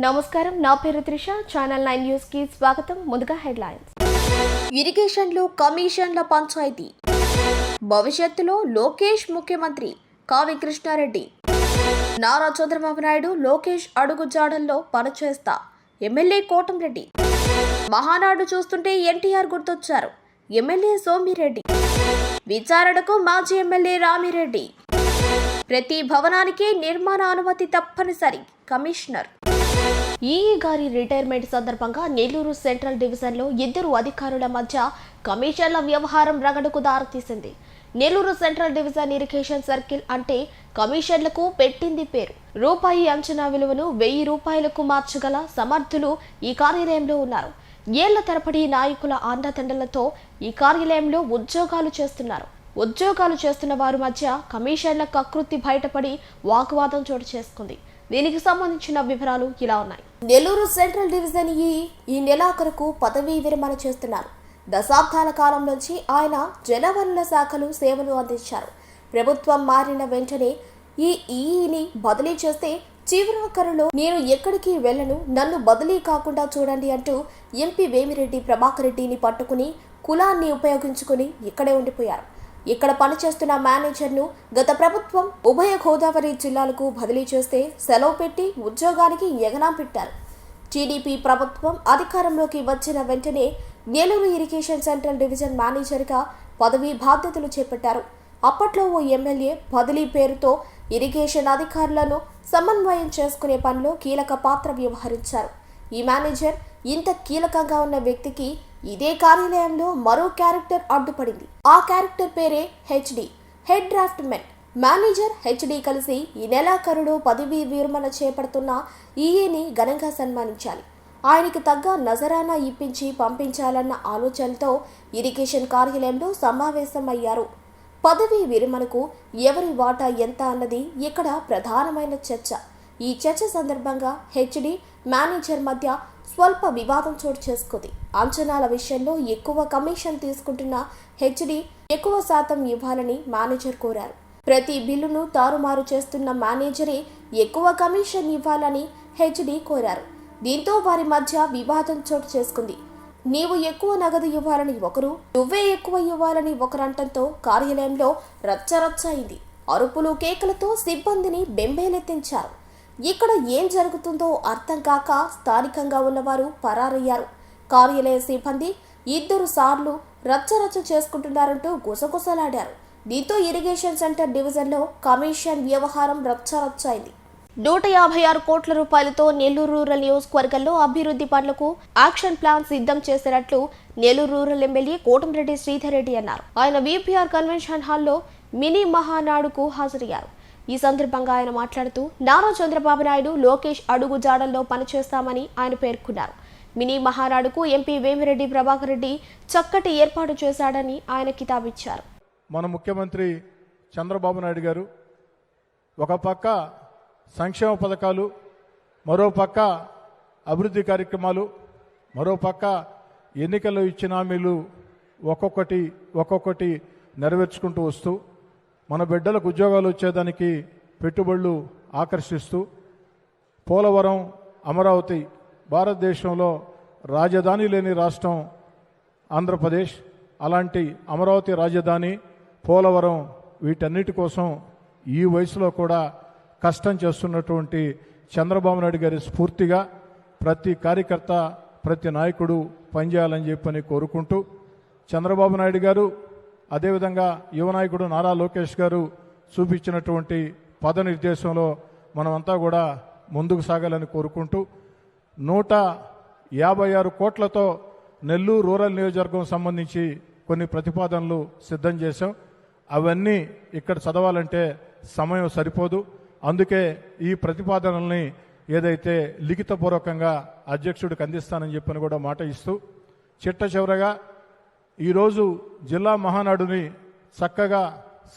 నమస్కారం నా పేరు త్రిష. ఛానల్ నైన్ న్యూస్కి స్వాగతం. ముందుగా హెడ్లైన్స్. ఇరిగేషన్లో కమిషన్ల పంచాయతీ. భవిష్యత్తులో లోకేష్ ముఖ్యమంత్రి కావి కృష్ణారెడ్డి. నారా చంద్రబాబు నాయుడు లోకేష్ అడుగు జాడల్లో పనిచేస్తా. ఎమ్మెల్యే కోటంరెడ్డి. మహానాడు చూస్తుంటే ఎన్టీఆర్ గుర్తొచ్చారు. ఎమ్మెల్యే సోమిరెడ్డి. విచారణకు మాజీ ఎమ్మెల్యే రామిరెడ్డి. ప్రతి భవనానికి నిర్మాణ అనుమతి తప్పనిసరి కమిషనర్. ఈఈ గారి రిటైర్మెంట్ సందర్భంగా నెల్లూరు సెంట్రల్ డివిజన్లో ఇద్దరు అధికారుల మధ్య కమిషన్ల వ్యవహారం రగడకు దారితీసింది. Nellore central division irrigation circle అంటే కమిషన్లకు పెట్టింది పేరు. రూపాయి అంచనా విలువను వెయ్యి రూపాయలకు మార్చగల సమర్థులు ఈ కార్యాలయంలో ఉన్నారు. ఏళ్ళ తరబడి నాయకుల అండదండలతో ఈ కార్యాలయంలో ఉద్యోగాలు చేస్తున్నారు. ఉద్యోగాలు చేస్తున్న వారి మధ్య కమిషన్ల కకృతి బయటపడి వాగ్వాదం చోటు చేసుకుంది. దీనికి సంబంధించిన వివరాలు ఇలా ఉన్నాయి. నెల్లూరు సెంట్రల్ డివిజన్ ఈ ఈ నెలాఖరుకు పదవీ విరమణ చేస్తున్నారు. దశాబ్దాల కాలం నుంచి ఆయన జలవనరుల శాఖలు సేవలు అందించారు. ప్రభుత్వం మారిన వెంటనే ఈ ఈఈని బదిలీ చేస్తే చివరాఖరులో నేను ఎక్కడికి వెళ్ళను నన్ను బదిలీ కాకుండా చూడండి అంటూ ఎంపీ వేమిరెడ్డి ప్రభాకర్ రెడ్డిని పట్టుకుని కులాన్ని ఉపయోగించుకుని ఇక్కడే ఉండిపోయారు. ఇక్కడ పనిచేస్తున్న మేనేజర్ను గత ప్రభుత్వం ఉభయ గోదావరి జిల్లాలకు బదిలీ చేస్తే సెలవు పెట్టి ఉద్యోగానికి ఎగనాం పెట్టారు. టీడీపీ ప్రభుత్వం అధికారంలోకి వచ్చిన వెంటనే నెల్లూరు ఇరిగేషన్ సెంట్రల్ డివిజన్ మేనేజర్గా పదవీ బాధ్యతలు చేపట్టారు. అప్పట్లో ఓ ఎమ్మెల్యే బదిలీ పేరుతో ఇరిగేషన్ అధికారులను సమన్వయం చేసుకునే పనిలో కీలక పాత్ర వ్యవహరించారు. ఈ మేనేజర్ ఇంత కీలకంగా ఉన్న వ్యక్తికి ఇదే కార్యాలయంలో మరో క్యారెక్టర్ అడ్డుపడింది. ఆ క్యారెక్టర్ పేరే HD. Head draft men manager HD కలిసి ఈ నెలాఖరుడు పదవీ విరమణ చేపడుతున్న ఈఏని ఘనంగా సన్మానించాలి. ఆయనకి తగ్గ నజరానా ఇప్పించి పంపించాలన్న ఆలోచనతో ఇరిగేషన్ కార్యాలయంలో సమావేశం అయ్యారు పదవీ విరమణకు ఎవరి వాటా ఎంత అన్నది ఇక్కడ ప్రధానమైన చర్చ. ఈ చర్చ సందర్భంగా హెచ్డి మేనేజర్ మధ్య స్వల్ప వివాదం చోటు చేసుకుంది. అంచనాల విషయంలో ఎక్కువ కమిషన్ తీసుకుంటున్న హెచ్డి ఎక్కువ శాతం ఇవ్వాలని మేనేజర్ కోరారు. ప్రతి బిల్లును తారుమారు చేస్తున్న మేనేజరే ఎక్కువ కమిషన్ ఇవ్వాలని హెచ్డి కోరారు. దీంతో వారి మధ్య వివాదం చోటు చేసుకుంది. నీవు ఎక్కువ నగదు ఇవ్వాలని ఒకరు నువ్వే ఎక్కువ ఇవ్వాలని ఒకరంటంతో కార్యాలయంలో రచ్చరచ్చ అయింది. అరుపులు కేకలతో సిబ్బందిని బెంబేలెత్తించారు. ఇక్కడ ఏం జరుగుతుందో అర్థం కాక స్థానికంగా ఉన్నవారు పరారయ్యారు. కార్యాలయ సిబ్బంది ఇద్దరు సార్లు రచ్చరచ్చ చేసుకుంటున్నారంటూ గుసగుసలాడారు. దీంతో ఇరిగేషన్ సెంటర్ డివిజన్లో కమిషన్ వ్యవహారం రచ్చరచ్చైంది నూట యాభై ఆరు కోట్ల రూపాయలతో నెల్లూరు రూరల్ నియోజకవర్గంలో అభివృద్ధి పనులకు యాక్షన్ ప్లాన్ సిద్ధం చేసినట్లు నెల్లూరు రూరల్ ఎమ్మెల్యే కోటంరెడ్డి శ్రీధర్ రెడ్డి అన్నారు. ఆయన విపిఆర్ కన్వెన్షన్ హాల్లో మినీ మహానాడుకు హాజరయ్యారు. ఈ సందర్భంగా ఆయన మాట్లాడుతూ నారా చంద్రబాబు నాయుడు లోకేష్ అడుగు జాడల్లో పనిచేస్తామని ఆయన పేర్కొన్నారు. మినీ మహానాడుకు ఎంపీ వేమిరెడ్డి ప్రభాకర్ రెడ్డి చక్కటి ఏర్పాటు చేశాడని ఆయన కితాబిచ్చారు. మన ముఖ్యమంత్రి చంద్రబాబు నాయుడు గారు ఒక పక్క సంక్షేమ పథకాలు మరో పక్క అభివృద్ధి కార్యక్రమాలు మరో పక్క ఎన్నికల్లో ఇచ్చిన హామీలు ఒక్కొక్కటి ఒక్కొక్కటి నెరవేర్చుకుంటూ వస్తూ మన బిడ్డలకు ఉద్యోగాలు వచ్చేదానికి పెట్టుబడులు ఆకర్షిస్తూ పోలవరం అమరావతి భారతదేశంలో రాజధాని లేని రాష్ట్రం ఆంధ్రప్రదేశ్. అలాంటి అమరావతి రాజధాని పోలవరం వీటన్నిటి కోసం ఈ వయసులో కూడా కష్టం చేస్తున్నటువంటి చంద్రబాబు నాయుడు గారి స్ఫూర్తిగా ప్రతి కార్యకర్త ప్రతి నాయకుడు పనిచేయాలని చెప్పని కోరుకుంటూ చంద్రబాబు నాయుడు గారు అదేవిధంగా యువ నాయకుడు నారా లోకేష్ గారు చూపించినటువంటి పద నిర్దేశంలో మనమంతా కూడా ముందుకు సాగాలని కోరుకుంటూ నూట యాభై ఆరు కోట్లతో నెల్లూరు రూరల్ నియోజకవర్గం సంబంధించి కొన్ని ప్రతిపాదనలు సిద్ధం చేశాం. అవన్నీ ఇక్కడ చదవాలంటే సమయం సరిపోదు. అందుకే ఈ ప్రతిపాదనల్ని ఏదైతే లిఖితపూర్వకంగా అధ్యక్షుడికి అందిస్తానని చెప్పని కూడా మాట ఇస్తూ చిట్ట చివరగా ఈరోజు జిల్లా మహానాడుని చక్కగా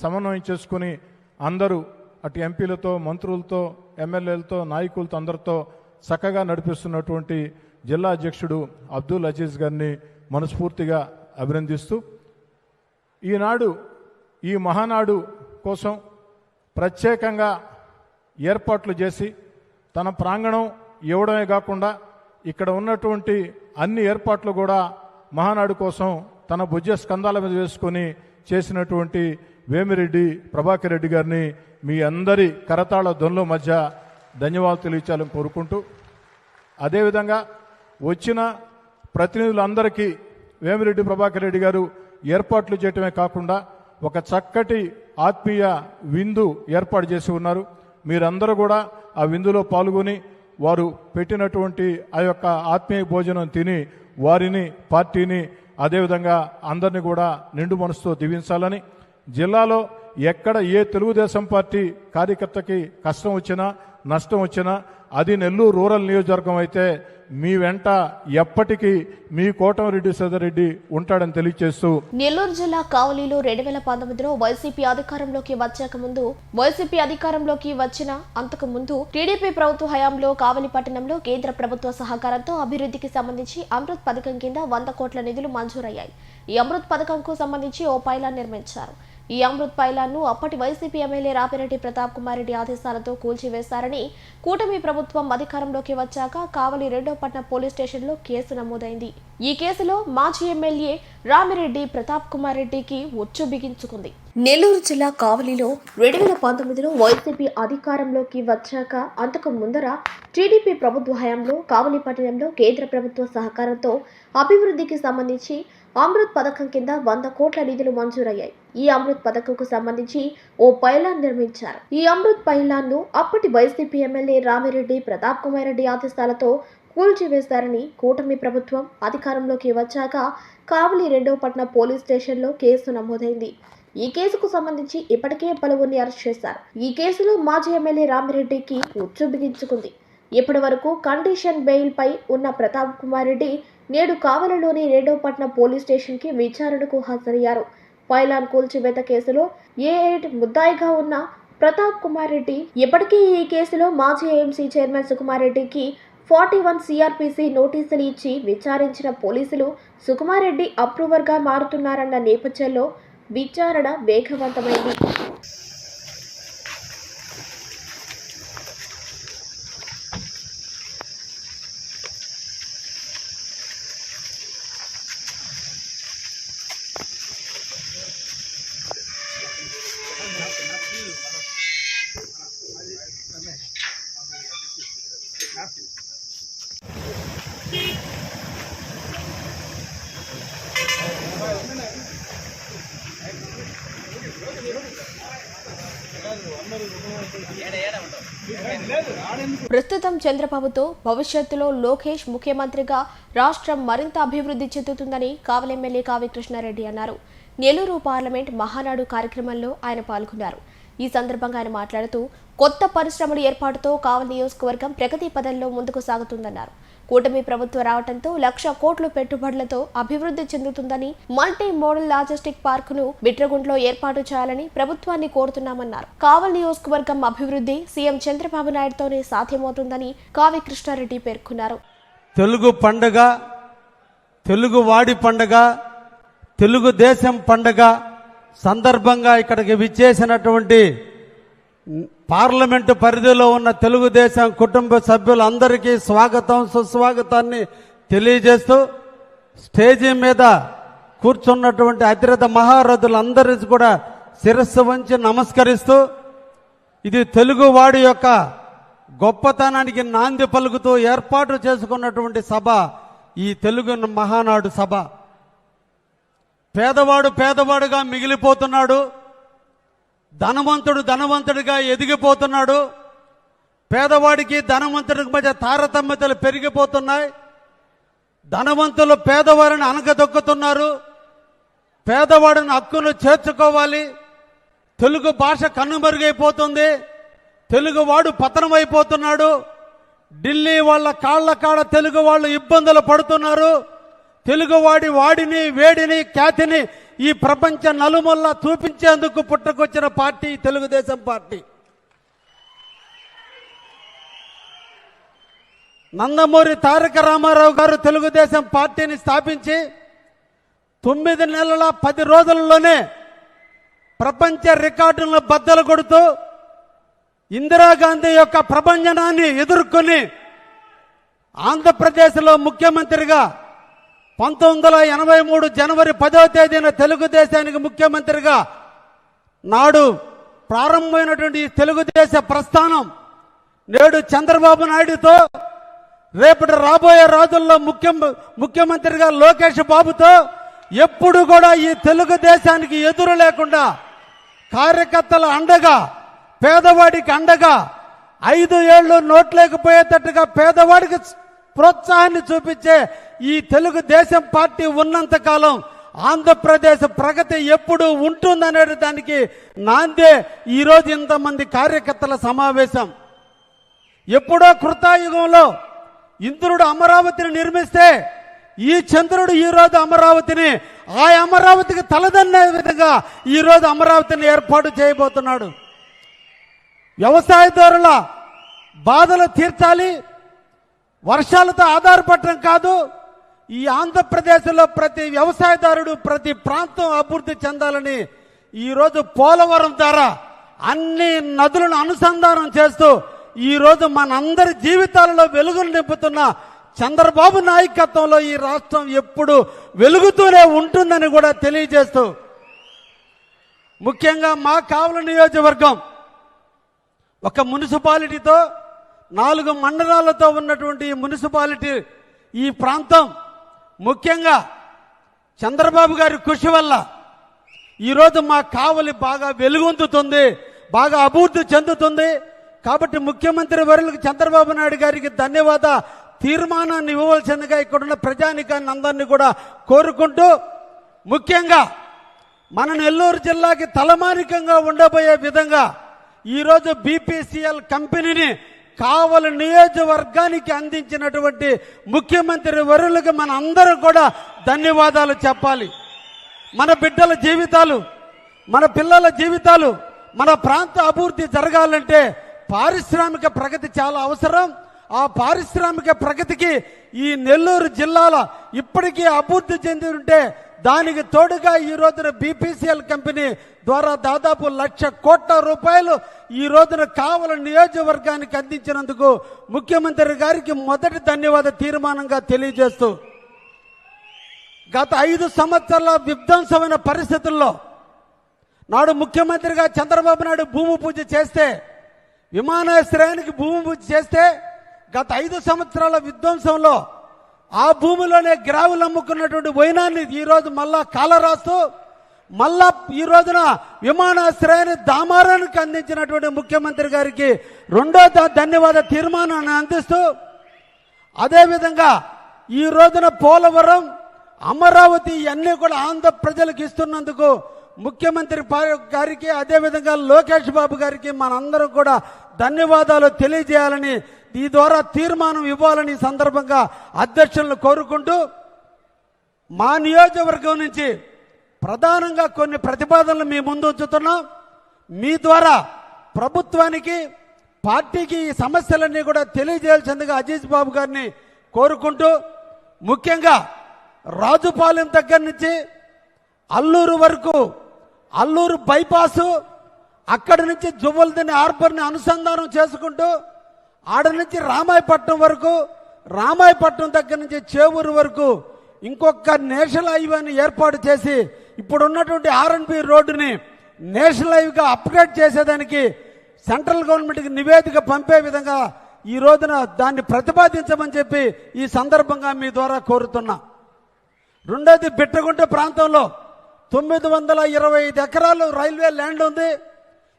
సమన్వయం చేసుకుని అందరూ అటు ఎంపీలతో మంత్రులతో ఎమ్మెల్యేలతో నాయకులతో అందరితో చక్కగా నడిపిస్తున్నటువంటి జిల్లా అధ్యక్షుడు అబ్దుల్ అజీజ్ గారిని మనస్ఫూర్తిగా అభినందిస్తూ ఈనాడు ఈ మహానాడు కోసం ప్రత్యేకంగా ఏర్పాట్లు చేసి తన ప్రాంగణం ఇవ్వడమే కాకుండా ఇక్కడ ఉన్నటువంటి అన్ని ఏర్పాట్లు కూడా మహానాడు కోసం తన భుజ స్కంధాల మీద వేసుకొని చేసినటువంటి వేమిరెడ్డి ప్రభాకర్ రెడ్డి గారిని మీ అందరి కరతాళ ధ్వనుల మధ్య ధన్యవాదాలు తెలియచాలని కోరుకుంటూ అదేవిధంగా వచ్చిన ప్రతినిధులందరికీ వేమిరెడ్డి ప్రభాకర్ రెడ్డి గారు ఏర్పాట్లు చేయటమే కాకుండా ఒక చక్కటి ఆత్మీయ విందు ఏర్పాటు చేసి ఉన్నారు. మీరందరూ కూడా ఆ విందులో పాల్గొని వారు పెట్టినటువంటి ఆ యొక్క ఆత్మీయ భోజనం తిని వారిని పార్టీని అదేవిధంగా అందరినీ కూడా నిండు మనసుతో దీవించాలని జిల్లాలో ఎక్కడ ఏ తెలుగుదేశం పార్టీ కార్యకర్తకి కష్టం వచ్చినా నష్టం వచ్చినా అది నెల్లూరు రూరల్ నియోజకవర్గం అయితే మీ వెంట ఎప్పటికీ మీ కోటమిరెడ్డి రెడ్డి ఉంటాడని తెలియజేస్తూ నెల్లూరు జిల్లా కావలిలో రెండు వేల పంతొమ్మిదిలో వైసీపీ అధికారంలోకి వచ్చాక ముందు వైసీపీ అధికారంలోకి వచ్చిన అంతకు ముందు టీడీపీ ప్రభుత్వ హయాంలో కావలి పట్టణంలో కేంద్ర ప్రభుత్వ సహకారంతో అభివృద్ధికి సంబంధించి అమృత్ పథకం కింద వంద కోట్ల నిధులు మంజూరయ్యాయి. ఈ అమృత్ పథకంకు సంబంధించి ఓ పైలాన్ నిర్మించారు. ఈ అమృత్ పైలాన్ను అప్పటి వైసీపీ ఎమ్మెల్యే రాపిరెడ్డి ప్రతాప్ కుమార్ రెడ్డి ఆదేశాలతో కూల్చివేశారని కూటమి ప్రభుత్వం అధికారంలోకి వచ్చాక కావలి రెండో పట్న పోలీస్ స్టేషన్లో కేసు నమోదైంది. ఈ కేసులో మాజీ ఎమ్మెల్యే రామిరెడ్డి ప్రతాప్ కుమార్ రెడ్డికి ఒచ్చు బిగించుకుంది. నెల్లూరు జిల్లా కావలిలో రెండు వేల పంతొమ్మిదిలో వైసీపీ అధికారంలోకి వచ్చాక అంతకు ముందర టీడీపీ ప్రభుత్వ హయాంలో కావలి పట్టణంలో కేంద్ర ప్రభుత్వ సహకారంతో అభివృద్ధికి సంబంధించి అమృత్ పథకం కింద వంద కోట్ల నిధులు మంజూరయ్యాయి. ఈ అమృత్ పథకంకు సంబంధించి ఓ పైలాన్ నిర్మించారు. ఈ అమృత్ పైలాన్ను అప్పటి వైసీపీ ఎమ్మెల్యే రామిరెడ్డి ప్రతాప్ కుమార్ రెడ్డి ఆదేశాలతో కూల్చివేశారని కూటమి ప్రభుత్వం అధికారంలోకి వచ్చాక కావలి రెండో పట్న పోలీస్ స్టేషన్లో కేసు నమోదైంది. ఈ కేసుకు సంబంధించి ఇప్పటికే పలువురిని అరెస్ట్ చేశారు. ఈ కేసులో మాజీ ఎమ్మెల్యే రామిరెడ్డికి ఉచ్చు బిగించుకుంది ఇప్పటి వరకు కండిషన్ బెయిల్ పై ఉన్న ప్రతాప్ కుమార్ రెడ్డి నేడు కావలలోని రేడోపట్నం పోలీస్ స్టేషన్కి విచారణకు హాజరయ్యారు. పైలాన్ కూల్చివేత కేసులో ఏ ఎయిట్ ముద్దాయిగా ఉన్న ప్రతాప్ కుమార్ రెడ్డి ఇప్పటికీ ఈ కేసులో మాజీ ఏఎంసీ చైర్మన్ సుకుమార్ రెడ్డికి ఫార్టీ వన్ సిఆర్పిసి నోటీసులు ఇచ్చి విచారించిన పోలీసులు సుకుమార్ రెడ్డి అప్రూవర్గా మారుతున్నారన్న నేపథ్యంలో విచారణ వేగవంతమైంది. చంద్రబాబుతో భవిష్యత్తులో లోకేష్ ముఖ్యమంత్రిగా రాష్ట్రం మరింత అభివృద్ధి చెందుతుందని కావలి ఎమ్మెల్యే కావి కృష్ణారెడ్డి అన్నారు. నెల్లూరు పార్లమెంట్ మహానాడు కార్యక్రమంలో ఆయన పాల్గొన్నారు. ఈ సందర్భంగా ఆయన మాట్లాడుతూ కొత్త పరిశ్రమల ఏర్పాటుతో కావలి నియోజకవర్గం ప్రగతి పదంలో ముందుకు సాగుతుందన్నారు. కూటమి ప్రభుత్వం రావడంతో లక్ష కోట్ల పెట్టుబడులతో అభివృద్ధి చెందుతుందని మల్టీ మోడల్ లాజిస్టిక్ పార్కును బిట్రగుంట్లో ఏర్పాటు చేయాలని ప్రభుత్వాన్ని కోరుతున్నామన్నారు. కావల్ నియోజకవర్గం అభివృద్ధి సీఎం చంద్రబాబు నాయుడుతోనే సాధ్యమవుతుందని కావి కృష్ణారెడ్డి పేర్కొన్నారు. తెలుగు పండుగ తెలుగు వాడి పండుగ తెలుగుదేశం పండుగ సందర్భంగా ఇక్కడికి విచ్చేసినటువంటి పార్లమెంటు పరిధిలో ఉన్న తెలుగుదేశం కుటుంబ సభ్యులందరికీ స్వాగతం సుస్వాగతాన్ని తెలియజేస్తూ స్టేజీ మీద కూర్చున్నటువంటి అతిరథ మహారథులందరికీ కూడా శిరస్సు వంచి నమస్కరిస్తూ ఇది తెలుగువాడి యొక్క గొప్పతనానికి నాంది పలుకుతూ ఏర్పాటు చేసుకున్నటువంటి సభ ఈ తెలుగు మహానాడు సభ. పేదవాడు పేదవాడుగా మిగిలిపోతున్నాడు. ధనవంతుడు ధనవంతుడిగా ఎదిగిపోతున్నాడు. పేదవాడికి ధనవంతుడికి మధ్య తారతమ్యతలు పెరిగిపోతున్నాయి. ధనవంతులు పేదవారిని అనగదొక్కుతున్నారు. పేదవాడిని హక్కును చేర్చుకోవాలి. తెలుగు భాష కన్నుమరుగైపోతుంది. తెలుగువాడు పతనమైపోతున్నాడు. ఢిల్లీ వాళ్ళ కాళ్ళ కాడ తెలుగు వాళ్ళు ఇబ్బందులు పడుతున్నారు. తెలుగువాడి వాడిని వేడిని ఖ్యాతిని ఈ ప్రపంచ నలుమల్లా చూపించేందుకు పుట్టుకొచ్చిన పార్టీ తెలుగుదేశం పార్టీ. నందమూరి తారక రామారావు గారు తెలుగుదేశం పార్టీని స్థాపించి తొమ్మిది నెలల పది రోజుల్లోనే ప్రపంచ రికార్డులను బద్దలు కొడుతూ ఇందిరాగాంధీ యొక్క ప్రభంజనాన్ని ఎదుర్కొని ఆంధ్రప్రదేశ్లో ముఖ్యమంత్రిగా పంతొమ్మిది వందల ఎనభై మూడు జనవరి పదో తేదీన తెలుగుదేశానికి ముఖ్యమంత్రిగా నాడు ప్రారంభమైనటువంటి తెలుగుదేశ ప్రస్థానం నేడు చంద్రబాబు నాయుడుతో రేపటి రాబోయే రోజుల్లో ముఖ్య ముఖ్యమంత్రిగా లోకేష్ బాబుతో ఎప్పుడు కూడా ఈ తెలుగుదేశానికి ఎదురు లేకుండా కార్యకర్తల అండగా పేదవాడికి అండగా ఐదు ఏళ్ళు నోట్లేకపోయేటట్టుగా పేదవాడికి ప్రోత్సాహాన్ని చూపించే ఈ తెలుగుదేశం పార్టీ ఉన్నంత కాలం ఆంధ్రప్రదేశ్ ప్రగతి ఎప్పుడు ఉంటుందనే దానికి నాందే ఈరోజు ఇంతమంది కార్యకర్తల సమావేశం. ఎప్పుడో కృతాయుగంలో ఇంద్రుడు అమరావతిని నిర్మిస్తే ఈ చంద్రుడు ఈ రోజు అమరావతిని ఆ అమరావతికి తలదన్నే విధంగా ఈ రోజు అమరావతిని ఏర్పాటు చేయబోతున్నాడు. వ్యవసాయదారుల బాధలు తీర్చాలి వర్షాలతో ఆధారపడటం కాదు ఈ ఆంధ్రప్రదేశ్లో ప్రతి వ్యవసాయదారుడు ప్రతి ప్రాంతం అభివృద్ధి చెందాలని ఈరోజు పోలవరం ద్వారా అన్ని నదులను అనుసంధానం చేస్తూ ఈరోజు మనందరి జీవితాలలో వెలుగులు నింపుతున్న చంద్రబాబు నాయకత్వంలో ఈ రాష్ట్రం ఎప్పుడు వెలుగుతూనే ఉంటుందని కూడా తెలియజేస్తూ ముఖ్యంగా మా కావల నియోజకవర్గం ఒక మున్సిపాలిటీతో నాలుగు మండలాలతో ఉన్నటువంటి ఈ మున్సిపాలిటీ ఈ ప్రాంతం ముఖ్యంగా చంద్రబాబు గారి కృషి వల్ల ఈరోజు మా కావలి బాగా వెలుగొందుతుంది బాగా అభివృద్ధి చెందుతుంది. కాబట్టి ముఖ్యమంత్రి వరులకు చంద్రబాబు నాయుడు గారికి ధన్యవాద తీర్మానాన్ని ఇవ్వవలసిందిగా ఇక్కడున్న ప్రజానికాన్ని అందరినీ కూడా కోరుకుంటూ ముఖ్యంగా మన నెల్లూరు జిల్లాకి తలమానికంగా ఉండబోయే విధంగా ఈరోజు బీపీసీఎల్ కంపెనీని కావలి నియోజకవర్గానికి అందించినటువంటి ముఖ్యమంత్రి వరులకు మన అందరూ కూడా ధన్యవాదాలు చెప్పాలి. మన బిడ్డల జీవితాలు మన పిల్లల జీవితాలు మన ప్రాంత అభివృద్ధి జరగాలంటే పారిశ్రామిక ప్రగతి చాలా అవసరం. ఆ పారిశ్రామిక ప్రగతికి ఈ నెల్లూరు జిల్లాల ఇప్పటికీ అభివృద్ధి చెంది ఉంటే దానికి తోడుగా ఈ రోజున బీపీసీఎల్ కంపెనీ ద్వారా దాదాపు లక్ష కోట్ల రూపాయలు ఈ రోజున కావల నియోజకవర్గానికి అందించినందుకు ముఖ్యమంత్రి గారికి మొదటి ధన్యవాద తీర్మానంగా తెలియజేస్తూ గత ఐదు సంవత్సరాల విధ్వంసమైన పరిస్థితుల్లో నాడు ముఖ్యమంత్రిగా చంద్రబాబు నాయుడు భూమి పూజ చేస్తే విమానాశ్రయానికి భూమి పూజ చేస్తే గత ఐదు సంవత్సరాల విధ్వంసంలో ఆ భూమిలోనే గ్రావులు అమ్ముకున్నటువంటి వైనాన్ని ఈరోజు మళ్ళా కాల రాస్తూ మళ్ళా ఈ రోజున విమానాశ్రయాన్ని దామారానికి అందించినటువంటి ముఖ్యమంత్రి గారికి రెండో ధన్యవాద తీర్మానాన్ని అందిస్తూ అదేవిధంగా ఈ రోజున పోలవరం అమరావతి ఇవన్నీ కూడా ఆంధ్ర ప్రజలకు ఇస్తున్నందుకు ముఖ్యమంత్రి గారికి అదేవిధంగా లోకేష్ బాబు గారికి మనందరం కూడా ధన్యవాదాలు తెలియజేయాలని ఈ ద్వారా తీర్మానం ఇవ్వాలని సందర్భంగా అధ్యక్షులను కోరుకుంటూ మా నియోజకవర్గం నుంచి ప్రధానంగా కొన్ని ప్రతిపాదనలు మీ ముందు ఉంచుతున్నాం. మీ ద్వారా ప్రభుత్వానికి పార్టీకి ఈ సమస్యలన్నీ కూడా తెలియజేయాల్సిందిగా అజీజ్ బాబు గారిని కోరుకుంటూ ముఖ్యంగా రాజుపాలెం దగ్గర నుంచి అల్లూరు వరకు అల్లూరు బైపాసు అక్కడి నుంచి జువ్వలదిని హార్బర్ని అనుసంధానం చేసుకుంటూ ఆడ నుంచి రామాయపట్నం వరకు రామాయపట్నం దగ్గర నుంచి చేవూరు వరకు ఇంకొక నేషనల్ హైవేని ఏర్పాటు చేసి ఇప్పుడు ఉన్నటువంటి ఆర్ఎన్బి రోడ్డుని నేషనల్ హైవేగా అప్గ్రేడ్ చేసేదానికి సెంట్రల్ గవర్నమెంట్కి నివేదిక పంపే విధంగా ఈ రోజున దాన్ని ప్రతిపాదించమని చెప్పి ఈ సందర్భంగా మీ ద్వారా కోరుతున్నా. రెండోది బిట్టగుంట ప్రాంతంలో తొమ్మిది వందల ఇరవై ఐదు ఎకరాలు రైల్వే ల్యాండ్ ఉంది.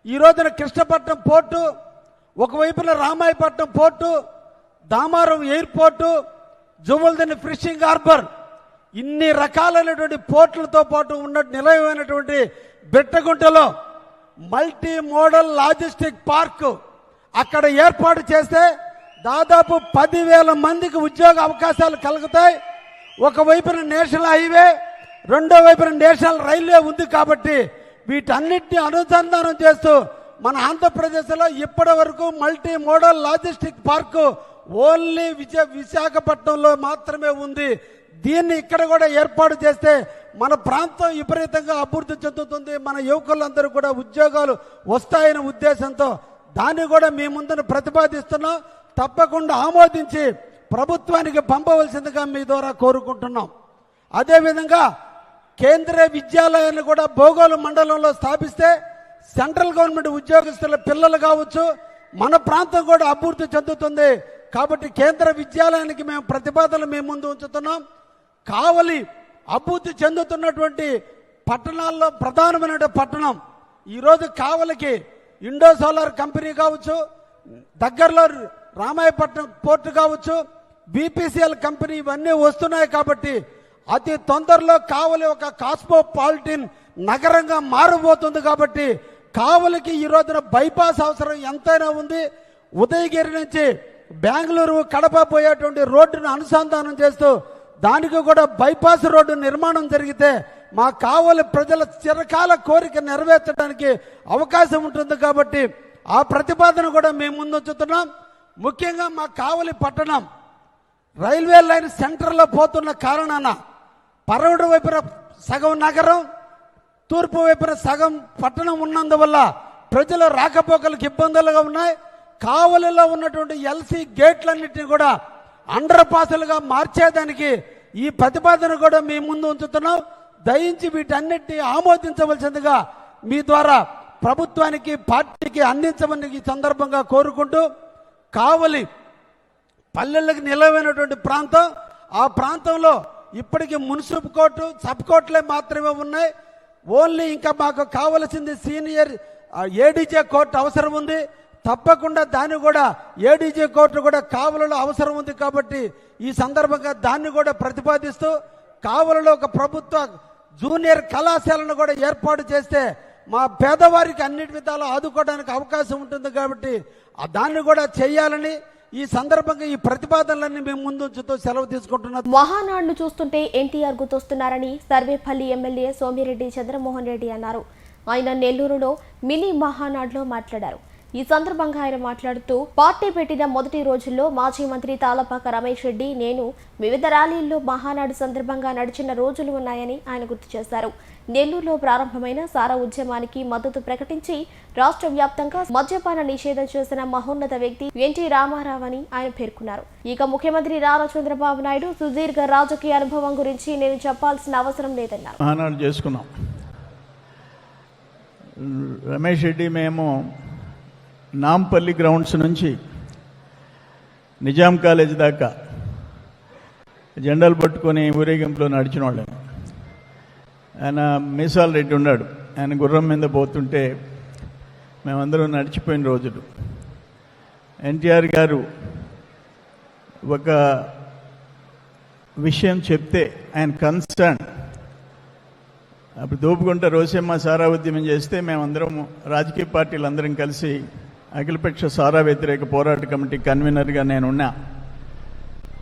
ఈ రోజున కృష్ణపట్నం పోర్టు ఒకవైపున Ramayapatnam port Damaram airport Juvvaladinne fishing harbour ఇన్ని రకాలైనటువంటి పోర్టులతో పాటు ఉన్న నిలయమైనటువంటి బిట్టగుంటలో మల్టీ మోడల్ లాజిస్టిక్ పార్క్ అక్కడ ఏర్పాటు చేస్తే దాదాపు పదివేల మందికి ఉద్యోగ అవకాశాలు కలుగుతాయి. ఒకవైపున నేషనల్ హైవే రెండో వైపున నేషనల్ రైల్వే ఉంది కాబట్టి వీటన్నిటిని అనుసంధానం చేస్తూ మన ఆంధ్రప్రదేశ్లో ఇప్పటి వరకు multi modal logistic park only విజయ విశాఖపట్నంలో మాత్రమే ఉంది. దీన్ని ఇక్కడ కూడా ఏర్పాటు చేస్తే మన ప్రాంతం విపరీతంగా అభివృద్ధి చెందుతుంది. మన యువకులందరూ కూడా ఉద్యోగాలు వస్తాయనే ఉద్దేశంతో దాన్ని కూడా మీ ముందున ప్రతిపాదిస్తున్నాం. తప్పకుండా ఆమోదించి ప్రభుత్వానికి పంపవలసిందిగా మీ ద్వారా కోరుకుంటున్నాం. అదేవిధంగా కేంద్రీయ విద్యాలయాన్ని కూడా భోగోలు మండలంలో స్థాపిస్తే సెంట్రల్ గవర్నమెంట్ ఉద్యోగస్తుల పిల్లలు కావచ్చు మన ప్రాంతం కూడా అభివృద్ధి చెందుతుంది. కాబట్టి కేంద్ర విద్యాలయానికి మేము ప్రతిపాదనలు మేము ముందు ఉంచుతున్నాం. కావలి అభివృద్ధి చెందుతున్నటువంటి పట్టణాల్లో ప్రధానమైన పట్టణం. ఈరోజు కావలికి ఇండో సోలార్ కంపెనీ కావచ్చు దగ్గరలో రామాయపట్నం పోర్టు కావచ్చు బీపీసీఎల్ కంపెనీ ఇవన్నీ వస్తున్నాయి కాబట్టి అతి తొందరలో కావలి ఒక కాస్మోపాలిటిన్ నగరంగా మారబోతుంది కాబట్టి కావలికి ఈ రోజున బైపాస్ అవసరం ఎంతైనా ఉంది. ఉదయగిరి నుంచి బెంగళూరు కడప పోయేటువంటి రోడ్డును అనుసంధానం చేస్తూ దానికి కూడా బైపాస్ రోడ్డు నిర్మాణం జరిగితే మా కావలి ప్రజల చిరకాల కోరిక నెరవేర్చడానికి అవకాశం ఉంటుంది కాబట్టి ఆ ప్రతిపాదన కూడా మేము ముందుంచుతున్నాం ముఖ్యంగా మా కావలి పట్టణం రైల్వే లైన్ సెంటర్లో పోతున్న కారణాన పరవడు వైపున సగం నగరం తూర్పు వైపున సగం పట్టణం ఉన్నందువల్ల ప్రజల రాకపోకలకు ఇబ్బందులుగా ఉన్నాయి. కావలిలో ఉన్నటువంటి ఎల్సీ గేట్లన్నింటినీ కూడా అండర్ పాసులుగా మార్చేదానికి ఈ ప్రతిపాదన కూడా మీ ముందు ఉంచుతున్నాం. దయించి వీటన్నిటిని ఆమోదించవలసిందిగా మీ ద్వారా ప్రభుత్వానికి పార్టీకి అందించమని ఈ సందర్భంగా కోరుకుంటూ కావలి పల్లెలకు నిలవైనటువంటి ప్రాంతం. ఆ ప్రాంతంలో ఇప్పటికి మున్సిపల్ కోర్టు సబ్ కోర్టులే మాత్రమే ఉన్నాయి. ఓన్లీ ఇంకా మాకు కావలసింది సీనియర్ ఏడీజే కోర్టు అవసరం ఉంది. తప్పకుండా దాన్ని కూడా ఏడీజే కోర్టు కూడా కావలలో అవసరం ఉంది కాబట్టి ఈ సందర్భంగా దాన్ని కూడా ప్రతిపాదిస్తూ కావలలో ఒక ప్రభుత్వ జూనియర్ కళాశాలను కూడా ఏర్పాటు చేస్తే మా పేదవారికి అన్నిటి విధాలు ఆదుకోవడానికి అవకాశం ఉంటుంది కాబట్టి దాన్ని కూడా చేయాలని ఈ సందర్భంగా ఈ ప్రతిపాదనలన్నీ మేము ముందుంచుతూ సెలవు తీసుకుంటున్నాం. మహానాడును చూస్తుంటే ఎన్టీఆర్ గుర్తొస్తున్నారని సర్వేపల్లి ఎమ్మెల్యే సోమిరెడ్డి చంద్రమోహన్ రెడ్డి అన్నారు. ఆయన నెల్లూరులో మినీ మహానాడులో మాట్లాడారు. ఈ సందర్భంగా ఆయన మాట్లాడుతూ పార్టీ పెట్టిన మొదటి రోజుల్లో మాజీ మంత్రి తాలపాక రమేష్ రెడ్డి నేను వివిధ ర్యాలీల్లో మహానాడు సందర్భంగా నడిచిన రోజులు ఉన్నాయని ఆయన గుర్తు చేశారు. నెల్లూరులో ప్రారంభమైన సారా ఉద్యమానికి మద్దతు ప్రకటించి రాష్ట్ర వ్యాప్తంగా మద్యపాన నిషేధం చేసిన మహోన్నత వ్యక్తి ఎన్టీ రామారావు అని ఆయన పేర్కొన్నారు. ఇక ముఖ్యమంత్రి నారా చంద్రబాబు నాయుడు సుదీర్ఘ రాజకీయ అనుభవం గురించి నేను చెప్పాల్సిన అవసరం లేదన్నారు. చేసుకున్నాం. రమేష్ రెడ్డి మేము నాంపల్లి గ్రౌండ్స్ నుంచి నిజాం కాలేజ్ దాకా జెండాలు పట్టుకొని ఊరేగింపులో నడిచిన వాళ్ళం ఆయన మీసాల రెడ్డి ఉన్నాడు. ఆయన గుర్రం మీద పోతుంటే మేమందరం నడిచిపోయిన రోజులు. ఎన్టీఆర్ గారు ఒక విషయం చెప్తే ఆయన కన్సర్న్. అప్పుడు దోపుకుంట రోసేమ్మ సారా ఉద్యమం చేస్తే మేమందరం రాజకీయ పార్టీలు అందరం కలిసి అఖిలపక్ష సారా వ్యతిరేక పోరాట కమిటీ కన్వీనర్గా నేనున్నా.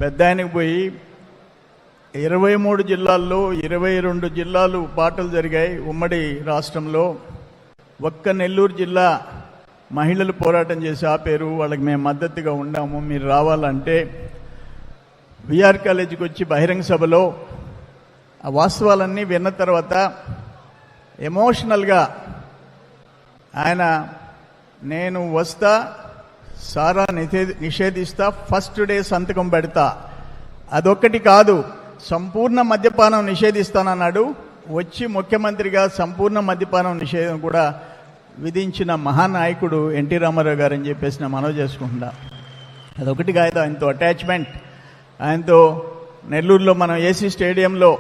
పెద్ద ఆయనకు పోయి ఇరవై మూడు జిల్లాల్లో ఇరవై రెండు జిల్లాలు పాటలు జరిగాయి ఉమ్మడి రాష్ట్రంలో. ఒక్క నెల్లూరు జిల్లా మహిళలు పోరాటం చేసి ఆపేరు వాళ్ళకి మేము మద్దతుగా ఉన్నాము. మీరు రావాలంటే విఆర్ కాలేజీకి వచ్చి బహిరంగ సభలో ఆ వాస్తవాలన్నీ విన్న తర్వాత ఎమోషనల్గా ఆయన నేను వస్తా సారా నిషేధిస్తా ఫస్ట్ డే సంతకం పెడతా. అదొక్కటి కాదు సంపూర్ణ మద్యపానం నిషేధిస్తానన్నాడు. వచ్చి ముఖ్యమంత్రిగా సంపూర్ణ మద్యపానం నిషేధం కూడా విధించిన మహానాయకుడు ఎన్టీ రామారావు గారు అని చెప్పేసి నేను మనవి చేసుకుంటున్నా. అదొకటి కాదు ఆయనతో అటాచ్మెంట్. ఆయనతో నెల్లూరులో మనం ఏసీ స్టేడియంలో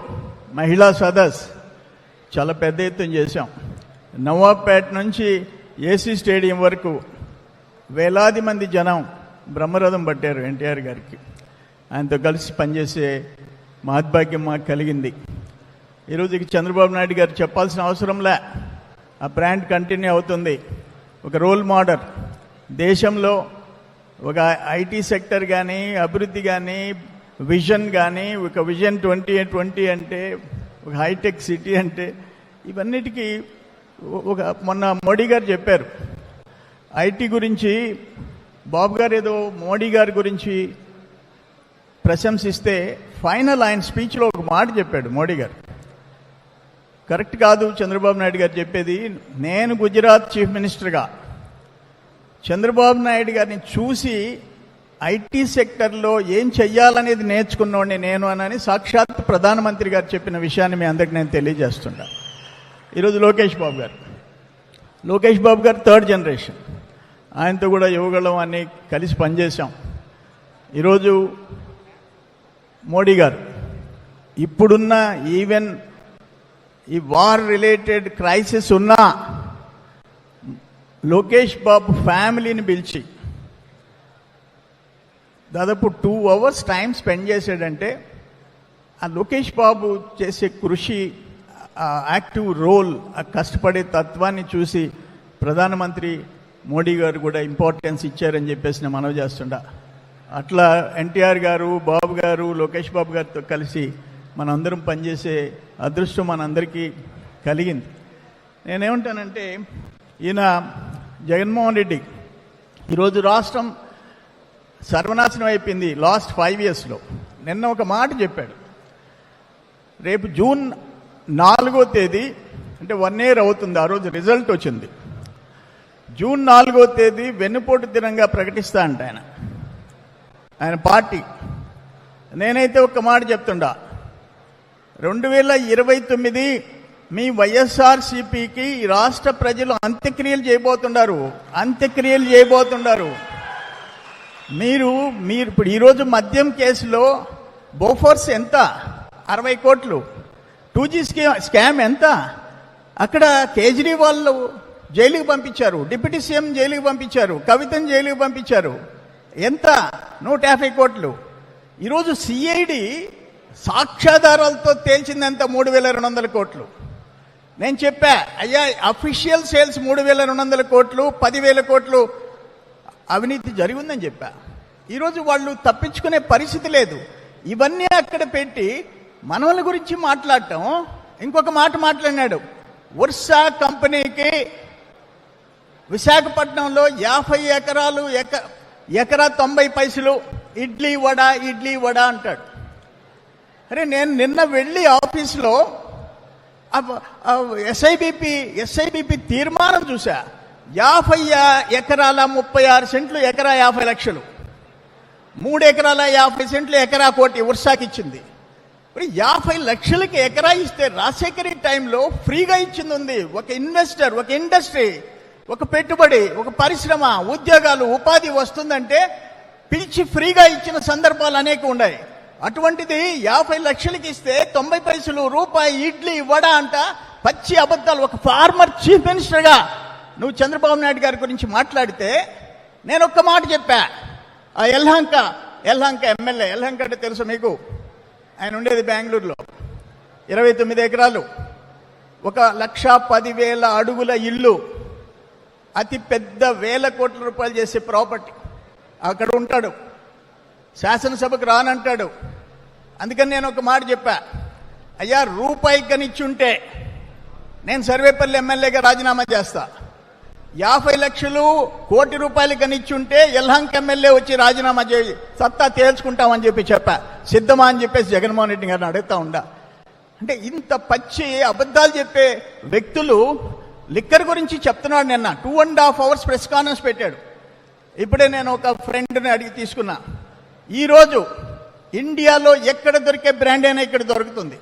మహిళా సదస్ చాలా పెద్ద ఎత్తున చేశాం. నవాబ్పేట నుంచి ఏసీ స్టేడియం వరకు వేలాది మంది జనం బ్రహ్మరథం పట్టారు ఎన్టీఆర్ గారికి. ఆయనతో కలిసి పనిచేసే మహద్భాగ్యం మాకు కలిగింది. ఈరోజు ఇక చంద్రబాబు నాయుడు గారు చెప్పాల్సిన అవసరంలే ఆ బ్రాండ్ కంటిన్యూ అవుతుంది. ఒక రోల్ మోడల్. దేశంలో ఒక ఐటీ సెక్టర్ కానీ అభివృద్ధి కానీ విజన్ కానీ ఒక విజన్ ట్వంటీ ట్వంటీ అంటే ఒక హైటెక్ సిటీ అంటే ఇవన్నిటికీ ఒక మొన్న మోడీ గారు చెప్పారు. ఐటీ గురించి బాబు గారు ఏదో మోడీ గారి గురించి ప్రశంసిస్తే ఫైనల్ ఆయన స్పీచ్లో ఒక మాట చెప్పాడు మోడీ గారు. కరెక్ట్ కాదు చంద్రబాబు నాయుడు గారు చెప్పేది నేను గుజరాత్ చీఫ్ మినిస్టర్గా చంద్రబాబు నాయుడు గారిని చూసి ఐటీ సెక్టర్లో ఏం చెయ్యాలనేది నేర్చుకున్నోడిని నేను అనని సాక్షాత్ ప్రధానమంత్రి గారు చెప్పిన విషయాన్ని మీ అందరికి నేను తెలియజేస్తున్నాను ఈరోజు లోకేష్ బాబు గారు. లోకేష్ బాబు గారు థర్డ్ జనరేషన్. ఆయనతో కూడా యువగళం అన్ని కలిసి పనిచేశాం. ఈరోజు మోడీ గారు ఇప్పుడున్న ఈవెన్ ఈ వార్ రిలేటెడ్ క్రైసిస్ ఉన్నా లోకేష్ బాబు ఫ్యామిలీని పిలిచి దాదాపు టూ అవర్స్ టైం స్పెండ్ చేశాడంటే ఆ లోకేష్ బాబు చేసే కృషి ఆ యాక్టివ్ రోల్ ఆ కష్టపడే తత్వాన్ని చూసి ప్రధానమంత్రి మోడీ గారు కూడా ఇంపార్టెన్స్ ఇచ్చారని చెప్పేసి నేను మనవి చేస్తుండా. అట్లా ఎన్టీఆర్ గారు బాబు గారు లోకేష్ బాబు గారితో కలిసి మనందరం పనిచేసే అదృష్టం మనందరికీ కలిగింది. నేనేమంటానంటే ఈయన జగన్మోహన్ రెడ్డి ఈరోజు రాష్ట్రం సర్వనాశనం అయిపోయింది లాస్ట్ ఫైవ్ ఇయర్స్లో. నిన్న ఒక మాట చెప్పాడు. రేపు జూన్ నాలుగో తేదీ అంటే వన్ ఇయర్ అవుతుంది ఆ రోజు రిజల్ట్ వచ్చింది. జూన్ నాలుగో తేదీ వెన్నుపోటు దినంగా ప్రకటిస్తా అంట ఆయన. ఆయన పార్టీ. నేనైతే ఒక మాట చెప్తుండా. రెండు వేల ఇరవై తొమ్మిది మీ వైఎస్ఆర్సిపికి రాష్ట్ర ప్రజలు అంత్యక్రియలు చేయబోతున్నారు అంత్యక్రియలు చేయబోతున్నారు మీరు మీరు ఇప్పుడు ఈరోజు మద్యం కేసులో బోఫోర్స్ ఎంత? అరవై కోట్లు. టూ జీ స్కామ్ ఎంత? అక్కడ కేజ్రీవాల్ జైలుకి పంపించారు డిప్యూటీ సీఎం జైలుకి పంపించారు కవితను జైలుకి పంపించారు. ఎంత? నూట యాభై కోట్లు. ఈరోజు సిఐడి సాక్ష్యాధారాలతో తేల్చింది ఎంత మూడు వేల రెండు వందల కోట్లు. నేను చెప్పా అయ్యా అఫీషియల్ సేల్స్ మూడు వేల రెండు వందల కోట్లు పదివేల కోట్లు. అవినీతి జరిగిందని చెప్పా. ఈరోజు వాళ్ళు తప్పించుకునే పరిస్థితి లేదు. ఇవన్నీ అక్కడ పెట్టి మనవల గురించి మాట్లాడటం ఇంకొక మాట మాట్లాడినాడు. వర్షా కంపెనీకి విశాఖపట్నంలో యాభై ఎకరాలు ఎక ఎకరా తొంభై పైసలు ఇడ్లీ వడ ఇడ్లీ వడ అంటాడు. అరే నేను నిన్న వెళ్ళి ఆఫీస్లో ఎస్ఐబిపి ఎస్ఐబిపి తీర్మానం చూసా యాభై ఎకరాల ముప్పై ఆరు సెంట్లు ఎకరా యాభై లక్షలు. మూడు ఎకరాల యాభై సెంట్లు ఎకరా కోటి వర్షాకి ఇచ్చింది. మరి యాభై లక్షలకి ఎకరా ఇస్తే రాజశేఖరి టైంలో ఫ్రీగా ఇచ్చింది ఉంది. ఒక ఇన్వెస్టర్ ఒక ఇండస్ట్రీ ఒక పెట్టుబడి ఒక పరిశ్రమ ఉద్యోగాలు ఉపాధి వస్తుందంటే పిలిచి ఫ్రీగా ఇచ్చిన సందర్భాలు అనేక ఉన్నాయి. అటువంటిది యాభై లక్షలకి ఇస్తే తొంభై పైసలు రూపాయి ఇడ్లీ వడ అంట పచ్చి అబద్ధాలు. ఒక ఫార్మర్ చీఫ్ మినిస్టర్గా నువ్వు చంద్రబాబు నాయుడు గారి గురించి మాట్లాడితే నేను ఒక్క మాట చెప్పా. ఆ ఎల్హంక ఎల్హంక ఎమ్మెల్యే ఎల్హంక అంటే తెలుసు మీకు? ఆయన ఉండేది బెంగళూరులో. ఇరవై తొమ్మిది ఎకరాలు. ఒక లక్ష పదివేల అడుగుల ఇల్లు. అతి పెద్ద వేల కోట్ల రూపాయలు చేసే ప్రాపర్టీ. అక్కడ ఉంటాడు. శాసనసభకు రానంటాడు. అందుకని నేను ఒక మాట చెప్పా. అయ్యా రూపాయి కనిచ్చుంటే నేను సర్వేపల్లి ఎమ్మెల్యేగా రాజీనామా చేస్తాను యాభై లక్షలు కోటి రూపాయలు కనిచ్చుంటే ఎల్హంక్ ఎమ్మెల్యే వచ్చి రాజీనామా చేయి సత్తా తేల్చుకుంటామని చెప్పి చెప్పా. సిద్ధమా అని చెప్పేసి జగన్మోహన్ రెడ్డి గారిని అడుగుతా ఉండా. అంటే ఇంత పచ్చి అబద్ధాలు చెప్పే వ్యక్తులు లిక్కర్ గురించి చెప్తున్నాడు నిన్న. Two and half hours press conference పెట్టాడు. ఇప్పుడే నేను ఒక ఫ్రెండ్ని అడిగి తీసుకున్నా. ఈరోజు ఇండియాలో ఎక్కడ దొరికే బ్రాండ్ అయినా ఇక్కడ దొరుకుతుంది.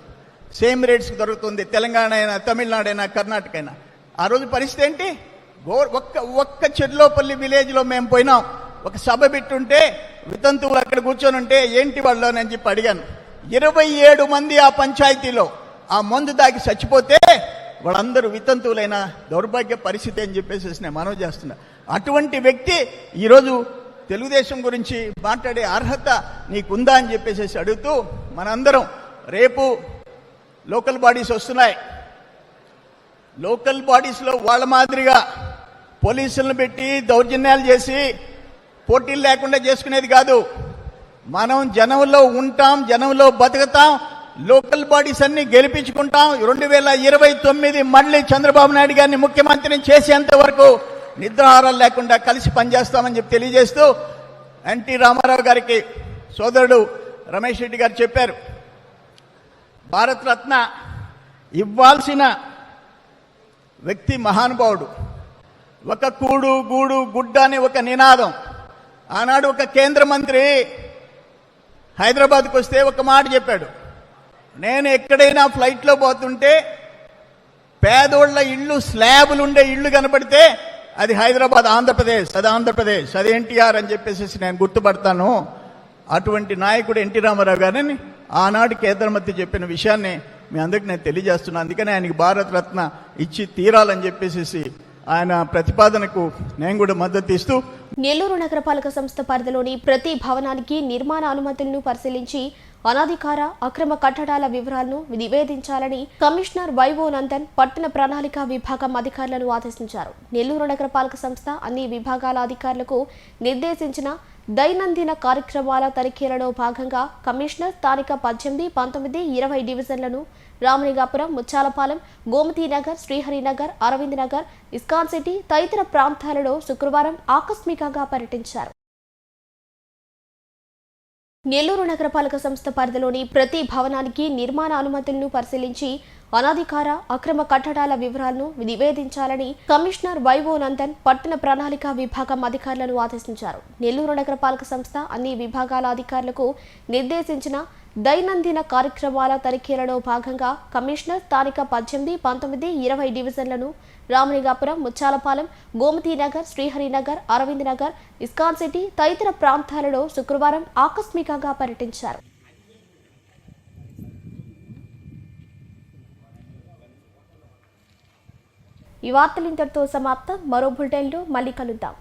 సేమ్ రేట్స్కి దొరుకుతుంది. తెలంగాణ అయినా తమిళనాడు అయినా కర్ణాటక అయినా. ఆ రోజు పరిస్థితి ఏంటి? ఒక్క ఒక్క చెర్లోపల్లి విలేజ్లో మేము పోయినాం. ఒక సభ పెట్టుంటే వితంతువులు అక్కడ కూర్చొని ఉంటే ఏంటి వాళ్ళు అని చెప్పి అడిగాను. ఇరవై ఏడు మంది ఆ పంచాయతీలో ఆ మందు దాకి చచ్చిపోతే వాళ్ళందరూ వితంతువులైన దౌర్భాగ్య పరిస్థితి అని చెప్పేసి నేను మనవి చేస్తున్నా. అటువంటి వ్యక్తి ఈరోజు తెలుగుదేశం గురించి మాట్లాడే అర్హత నీకుందా అని చెప్పేసి అడుగుతూ మనందరం రేపు లోకల్ బాడీస్ వస్తున్నాయి. లోకల్ బాడీస్లో వాళ్ళ మాదిరిగా పోలీసులను పెట్టి దౌర్జన్యాలు చేసి పోటీలు లేకుండా చేసుకునేది కాదు. మనం జనంలో ఉంటాం జనంలో బతుకుతాం లోకల్ బాడీస్ అన్ని గెలిపించుకుంటాం. రెండు వేల ఇరవై తొమ్మిది మళ్ళీ చంద్రబాబు నాయుడు గారిని ముఖ్యమంత్రిని చేసేంత వరకు నిద్రాహారాలు లేకుండా కలిసి పనిచేస్తామని చెప్పి తెలియజేస్తూ ఎన్టీ రామారావు గారికి సోదరుడు రమేష్ రెడ్డి గారు చెప్పారు. భారతరత్న ఇవ్వాల్సిన వ్యక్తి మహానుభావుడు. ఒక కూడు గూడు గుడ్డ అనే ఒక నినాదం. ఆనాడు ఒక కేంద్ర మంత్రి హైదరాబాద్కు వస్తే ఒక మాట చెప్పాడు. నేను ఎక్కడైనా ఫ్లైట్లో పోతుంటే పేదోళ్ళ ఇళ్ళు స్లాబులు ఉండే ఇళ్ళు కనపడితే అది హైదరాబాద్ ఆంధ్రప్రదేశ్ అది ఆంధ్రప్రదేశ్ అది ఎన్టీఆర్ అని చెప్పేసి నేను గుర్తుపడతాను. అటువంటి నాయకుడు ఎన్టీ రామారావు గారిని ఆనాడు కేంద్రమంత్రి చెప్పిన విషయాన్ని మీ అందరికి నేను తెలియజేస్తున్నాను అందుకని ఆయనకి భారత రత్న ఇచ్చి తీరాలని చెప్పేసి ఆయన ప్రతిపాదనకు నేను కూడా మద్దతు ఇస్తూ నెల్లూరు నగరపాలక సంస్థ పరిధిలోని ప్రతి భవనానికి నిర్మాణ అనుమతులను పరిశీలించి అనాధికార అక్రమ కట్టడాల వివరాలను నివేదించాలని కమిషనర్ వైవో నందన్ పట్టణ ప్రణాళిక విభాగం అధికారులను ఆదేశించారు. నెల్లూరు నగరపాలక సంస్థ అన్ని విభాగాల అధికారులకు నిర్దేశించిన దైనందిన కార్యక్రమాల తనిఖీలలో భాగంగా కమిషనర్ స్థానిక పద్దెనిమిది పంతొమ్మిది ఇరవై డివిజన్లను రామలింగాపురం ముచ్చాలపాలెం గోమతి నగర్ శ్రీహరినగర్ అరవింద్ నగర్ ఇస్కాన్ సిటీ తదితర ప్రాంతాలలో శుక్రవారం ఆకస్మికంగా పర్యటించారు. నెల్లూరు నగరపాలక సంస్థ పరిధిలోని ప్రతి భవనానికి నిర్మాణ అనుమతులను పరిశీలించి అనాధికార అక్రమ కట్టడాల వివరాలను నివేదించాలని కమిషనర్ వైవో నందన్ పట్టణ ప్రణాళిక విభాగం అధికారులను ఆదేశించారు. నెల్లూరు నగరపాలక సంస్థ అన్ని విభాగాల అధికారులకు నిర్దేశించిన దైనందిన కార్యక్రమాల తనిఖీలలో భాగంగా కమిషనర్ స్థానిక పద్దెనిమిది పంతొమ్మిది ఇరవై డివిజన్లను రామలింగాపురం ముచ్చాలపాలెం గోమతి నగర్ శ్రీహరినగర్ అరవింద్ నగర్ ఇస్కాన్ సిటీ తదితర ప్రాంతాలలో శుక్రవారం ఆకస్మికంగా పర్యటించారు. ఈ వార్తలు ఇంతటితో సమాప్తం. మరో బులెటిన్లో మళ్ళీ కలుద్దాం.